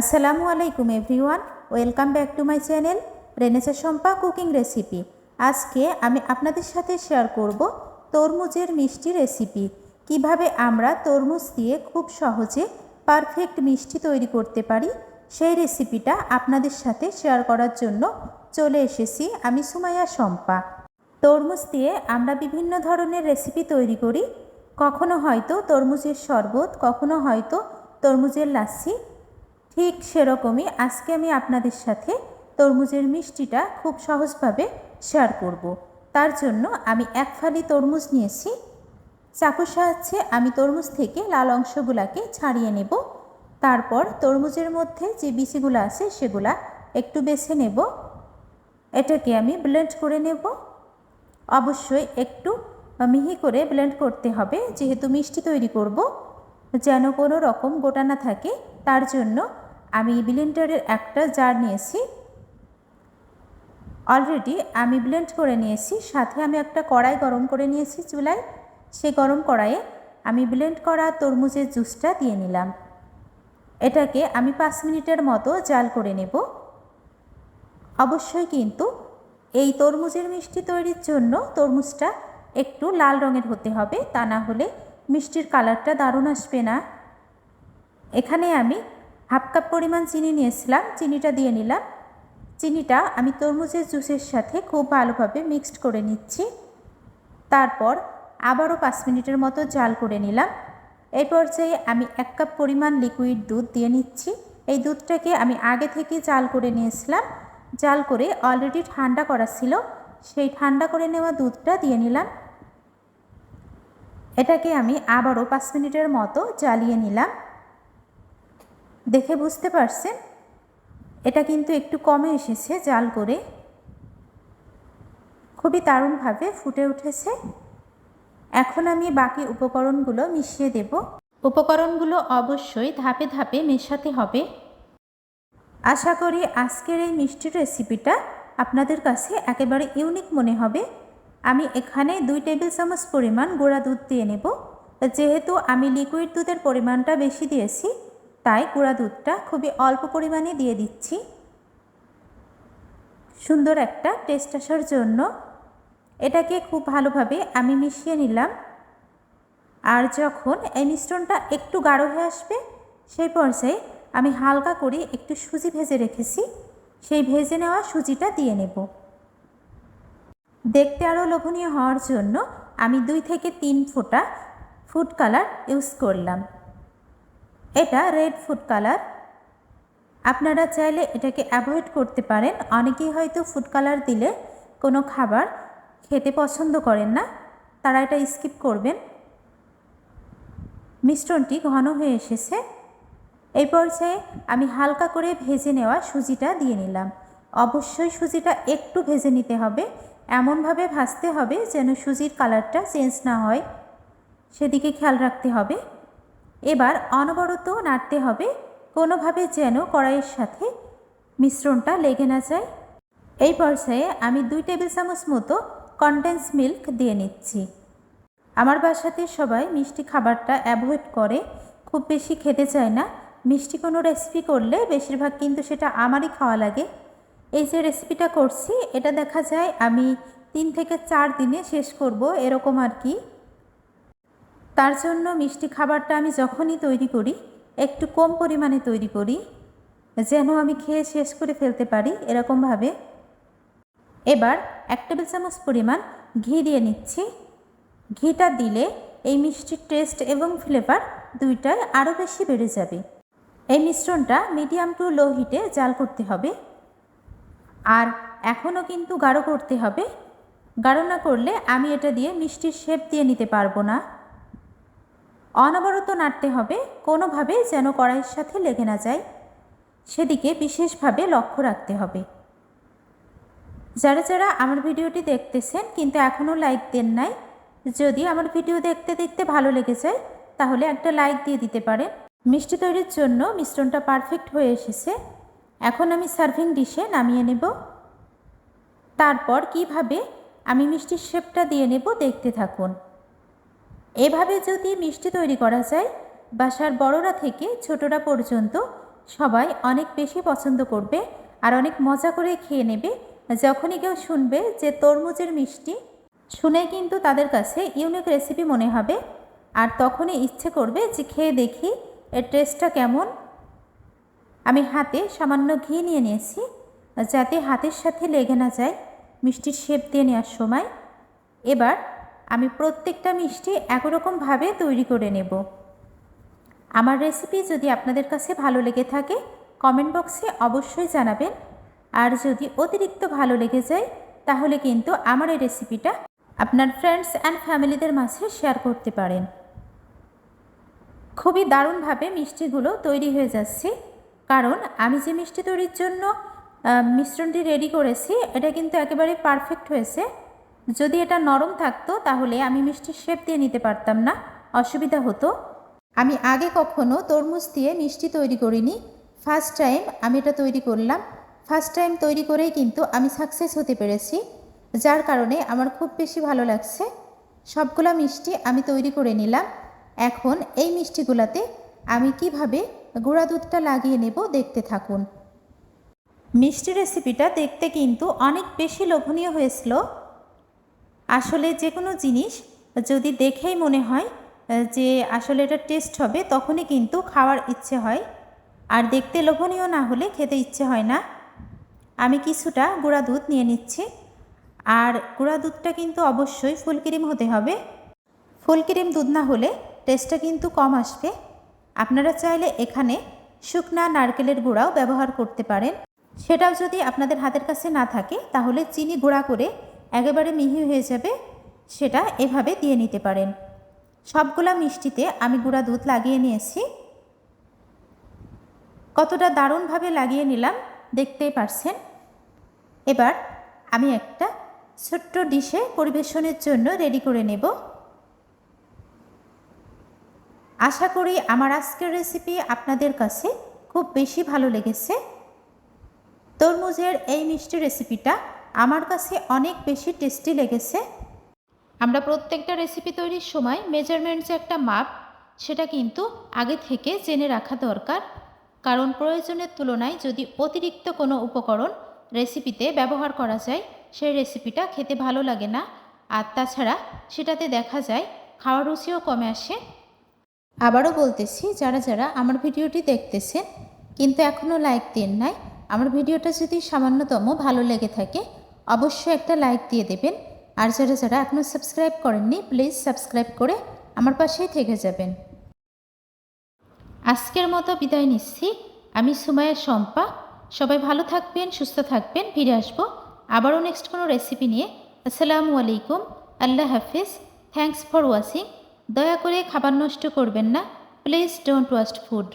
আসসালামু আলাইকুম everyone, welcome back to my channel Renesa Shampa cooking recipe. আজকে আমি আপনাদের সাথে শেয়ার করব তরমুজের মিষ্টি রেসিপি। কীভাবে আমরা তরমুজ দিয়ে খুব সহজে পারফেক্ট মিষ্টি তৈরি করতে পারি, সেই রেসিপিটা আপনাদের সাথে শেয়ার করার জন্য চলে এসেছি আমি সুমাইয়া শম্পা। তরমুজ দিয়ে আমরা বিভিন্ন ধরনের রেসিপি তৈরি করি। কখনো হয়তো তরমুজের শরবত, কখনো হয়তো তরমুজের লাচ্ছি ঠিক সেরকমই আজকে আমি আপনাদের সাথে তরমুজের মিষ্টিটা খুব সহজভাবে শেয়ার করব। তার জন্য আমি এক ফালি তরমুজ নিয়েছি। চাকুর সাহায্যে আমি তরমুজ থেকে লাল অংশগুলাকে ছাড়িয়ে নেব। তারপর তরমুজের মধ্যে যে বিচিগুলো আছে সেগুলা একটু বেছে নেব। এটাকে আমি ব্লেন্ড করে নেব। অবশ্যই একটু মিহি করে ব্লেন্ড করতে হবে, যেহেতু মিষ্টি তৈরি করব। যেন কোনো রকম গোটা না থাকে, তার জন্য আমি ব্লেন্ডারের একটা জার নিয়েছি। অলরেডি আমি ব্লেন্ড করে নিয়েছি, সাথে আমি একটা কড়াই গরম করে নিয়েছি চুলায়। সেই গরম কড়াইয়ে আমি ব্লেন্ড করা তরমুজের জুসটা দিয়ে নিলাম। এটাকে আমি পাঁচ মিনিটের মতো জাল করে নেব। অবশ্যই কিন্তু এই তরমুজের মিষ্টি তৈরির জন্য তরমুজটা একটু লাল রঙের হতে হবে, তা না হলে মিষ্টির কালারটা দারুণ আসবে না। এখানে আমি হাফ কাপ পরিমাণ চিনি নিয়েছিলাম, চিনিটা দিয়ে নিলাম। চিনিটা আমি তরমুজের জুসের সাথে খুব ভালোভাবে মিক্সড করে নিচ্ছি। তারপর আবারও পাঁচ মিনিটের মতো জাল করে নিলাম। এই পর্যায়ে আমি এক কাপ পরিমাণ লিকুইড দুধ দিয়ে নিচ্ছি। এই দুধটাকে আমি আগে থেকে জাল করে নিয়েছিলাম। জাল করে অলরেডি ঠান্ডা করা ছিল, সেই ঠান্ডা করে নেওয়া দুধটা দিয়ে নিলাম। এটাকে আমি আবারও পাঁচ মিনিটের মতো জ্বালিয়ে নিলাম। দেখে বুঝতে পারছেন? এটা কিন্তু একটু কমে এসেছে জাল করে। খুবই দারুণভাবে ফুটে উঠেছে। এখন আমি বাকি উপকরণগুলো মিশিয়ে দেব। উপকরণগুলো অবশ্যই ধাপে ধাপে মেশাতে হবে। আশা করি আজকের এই মিষ্টির রেসিপিটা আপনাদের কাছে একেবারে ইউনিক মনে হবে। আমি এখানে দুই টেবিল চামচ পরিমাণ গুঁড়া দুধ দিয়ে নেব। যেহেতু আমি লিকুইড দুধের পরিমাণটা বেশি দিয়েছি তাই গুঁড়া দুধটা খুবই অল্প পরিমাণে দিয়ে দিচ্ছি। সুন্দর একটা টেস্ট আসার জন্য এটাকে খুব ভালোভাবে আমি মিশিয়ে নিলাম। আর যখন এই মিশ্রণটা একটু গাঢ় হয়ে আসবে, সেই পর্যায়ে আমি হালকা করে একটু সুজি ভেজে রেখেছি। সেই ভেজে নেওয়া সুজিটা দিয়ে নেব। দেখতে আরও লোভনীয় হওয়ার জন্য আমি দুই থেকে তিন ফোঁটা ফুড কালার ইউজ করলাম। এটা রেড ফুড কালার আপনারা চাইলে এটাকে অ্যাভয়েড করতে পারেন। অনেকেই হয়তো ফুড কালার দিলে কোনো খাবার খেতে পছন্দ করেন না। তারা এটা স্কিপ করবেন। মিশ্রণটি ঘন হয়ে এসেছে। এই পর্যায়ে আমি হালকা করে ভেজে নেওয়া সুজিটা দিয়ে নিলাম। অবশ্যই সুজিটা একটু ভেজে নিতে হবে। এমনভাবে ভাজতে হবে যেন সুজির কালারটা চেঞ্জ না হয়। সেদিকে খেয়াল রাখতে হবে। এবার অনবরত নাড়তে হবে। কোনোভাবে যেন কড়াইয়ের সাথে মিশ্রণটা লেগে না যায়। এই পর্যায়ে আমি দুই টেবিল চামচ মতো কনডেন্স মিল্ক দিয়ে নিচ্ছি। আমার বাসাতে সবাই মিষ্টি খাবারটা অ্যাভয়েড করে। খুব বেশি খেতে চায় না। মিষ্টি কোনো রেসিপি করলে বেশিরভাগ কিন্তু সেটা আমারই খাওয়া লাগে। এই যে রেসিপিটা করছি, এটা দেখা যায় আমি তিন থেকে চার দিনে শেষ করব, এরকম আর কি। তার জন্য মিষ্টি খাবারটা আমি যখনই তৈরি করি, একটু কম পরিমাণে তৈরি করি, যেন আমি খেয়ে শেষ করে ফেলতে পারি এরকমভাবে। এবার এক টেবিল চামচ পরিমাণ ঘি দিয়ে নিচ্ছি। ঘিটা দিলে এই মিষ্টির টেস্ট এবং ফ্লেভার দুইটাই আরও বেশি বেড়ে যাবে। এই মিশ্রণটা মিডিয়াম টু লো হিটে জাল করতে হবে। আর এখনও কিন্তু গাঢ় করতে হবে। গাঢ় না করলে আমি এটা দিয়ে মিষ্টির শেপ দিয়ে নিতে পারব না। অনবরত নাড়তে হবে, কোনোভাবে যেন কড়াইয়ের সাথে লেগে না যায়। সেদিকে বিশেষভাবে লক্ষ্য রাখতে হবে। যারা যারা আমার ভিডিওটি দেখতেছেন কিন্তু এখনও লাইক দেন নাই, যদি আমার ভিডিও দেখতে দেখতে ভালো লেগে যায়, তাহলে একটা লাইক দিয়ে দিতে পারেন। মিষ্টি তৈরির জন্য মিশ্রণটা পারফেক্ট হয়ে এসেছে। এখন আমি সার্ভিং ডিশে নামিয়ে নেব। তারপর কীভাবে আমি মিষ্টির শেপটা দিয়ে নেব দেখতে থাকুন। এভাবে যদি মিষ্টি তৈরি করা যায়, বাসার বড়রা থেকে ছোটরা পর্যন্ত সবাই অনেক বেশি পছন্দ করবে আর অনেক মজা করে খেয়ে নেবে। যখনই কেউ শুনবে যে তরমুজের মিষ্টি, শুনে কিন্তু তাদের কাছে ইউনিক রেসিপি মনে হবে। আর তখনই ইচ্ছে করবে যে খেয়ে দেখি এর টেস্টটা কেমন। আমি হাতে সামান্য ঘি নিয়ে নিয়েছি, যাতে হাতের সাথে লেগে না যায় মিষ্টির শেপ দিয়ে নেওয়ার সময়। এবার আমি প্রত্যেকটা মিষ্টি একরকমভাবে তৈরি করে নেব। আমার রেসিপি যদি আপনাদের কাছে ভালো লেগে থাকে কমেন্ট বক্সে অবশ্যই জানাবেন। আর যদি অতিরিক্ত ভালো লেগে যায়, তাহলে কিন্তু আমার এই রেসিপিটা আপনার ফ্রেন্ডস অ্যান্ড ফ্যামিলিদের মাঝে শেয়ার করতে পারেন। খুবই দারুণভাবে মিষ্টিগুলো তৈরি হয়ে যাচ্ছে। কারণ আমি যে মিষ্টি তৈরির জন্য মিশ্রণটি রেডি করেছি, এটা কিন্তু একেবারে পারফেক্ট হয়েছে। যদি এটা নরম থাকতো, তাহলে আমি মিষ্টির শেপ দিয়ে নিতে পারতাম না। অসুবিধা হতো। আমি আগে কখনো তরমুজ দিয়ে মিষ্টি তৈরি করিনি। ফার্স্ট টাইম আমি এটা তৈরি করলাম। ফার্স্ট টাইম তৈরি করেই কিন্তু আমি সাকসেস হতে পেরেছি, যার কারণে আমার খুব বেশি ভালো লাগছে। সবগুলা মিষ্টি আমি তৈরি করে নিলাম। এখন এই মিষ্টিগুলাতে আমি কীভাবে গুঁড়া দুধটা লাগিয়ে নেব দেখতে থাকুন। মিষ্টি রেসিপিটা দেখতে কিন্তু অনেক বেশি লোভনীয় হয়েছিল। আসলে যে কোনো জিনিস যদি দেখেই মনে হয় যে আসলে এটা টেস্ট হবে, তখনই কিন্তু খাওয়ার ইচ্ছে হয়। আর দেখতে লোভনীয় না হলে খেতে ইচ্ছে হয় না। আমি কিছুটা গুঁড়া দুধ নিয়ে নিচ্ছি। আর গুঁড়া দুধটা কিন্তু অবশ্যই ফুল ক্রিম হতে হবে। ফুল ক্রিম দুধ না হলে টেস্টটা কিন্তু কম আসবে। আপনারা চাইলে এখানে শুকনা নারকেলের গুঁড়াও ব্যবহার করতে পারেন। সেটাও যদি আপনাদের হাতের কাছে না থাকে, তাহলে চিনি গুঁড়া করে একেবারে মিহি হয়ে যাবে, সেটা এভাবে দিয়ে নিতে পারেন। সবগুলা মিষ্টিতে আমি গুঁড়া দুধ লাগিয়ে নিয়েছি। কতটা দারুণভাবে লাগিয়ে নিলাম দেখতেই পারছেন। এবার আমি একটা ছোট্ট ডিশে পরিবেশনের জন্য রেডি করে নেব। আশা করি আমার আজকের রেসিপি আপনাদের কাছে খুব বেশি ভালো লেগেছে। তরমুজের এই মিষ্টি রেসিপিটা আমার কাছে অনেক বেশি টেস্টি লেগেছে। আমরা প্রত্যেকটা রেসিপি তৈরির সময় মেজারমেন্টস একটা মাপ, সেটা কিন্তু আগে থেকে জেনে রাখা দরকার। কারণ প্রয়োজনের তুলনায় যদি অতিরিক্ত কোনো উপকরণ রেসিপিতে ব্যবহার করা যায়, সেই রেসিপিটা খেতে ভালো লাগে না। আর তাছাড়া সেটাতে দেখা যায় খাওয়ার রুচিও কমে আসে। আবারও বলতেছি, যারা যারা আমার ভিডিওটি দেখতেছেন, কিন্তু এখনও লাইক দেন নাই, আমার ভিডিওটা যদি সামান্যতম ভালো লেগে থাকে অবশ্যই একটা লাইক দিয়ে দেবেন। আর যারা যারা এখনও সাবস্ক্রাইব করেননি প্লিজ সাবস্ক্রাইব করে আমার পাশেই থেকে যাবেন। আজকের মতো বিদায় নিচ্ছি। আমি সুমায়া শম্পা। সবাই ভালো থাকবেন, সুস্থ থাকবেন, ফিরে আসব আবারও নেক্সট কোনো রেসিপি নিয়ে। আসসালামু আলাইকুম। আল্লাহ হাফিজ। থ্যাঙ্কস ফর ওয়াচিং দয়া করে খাবার নষ্ট করবেন না। Please don't waste food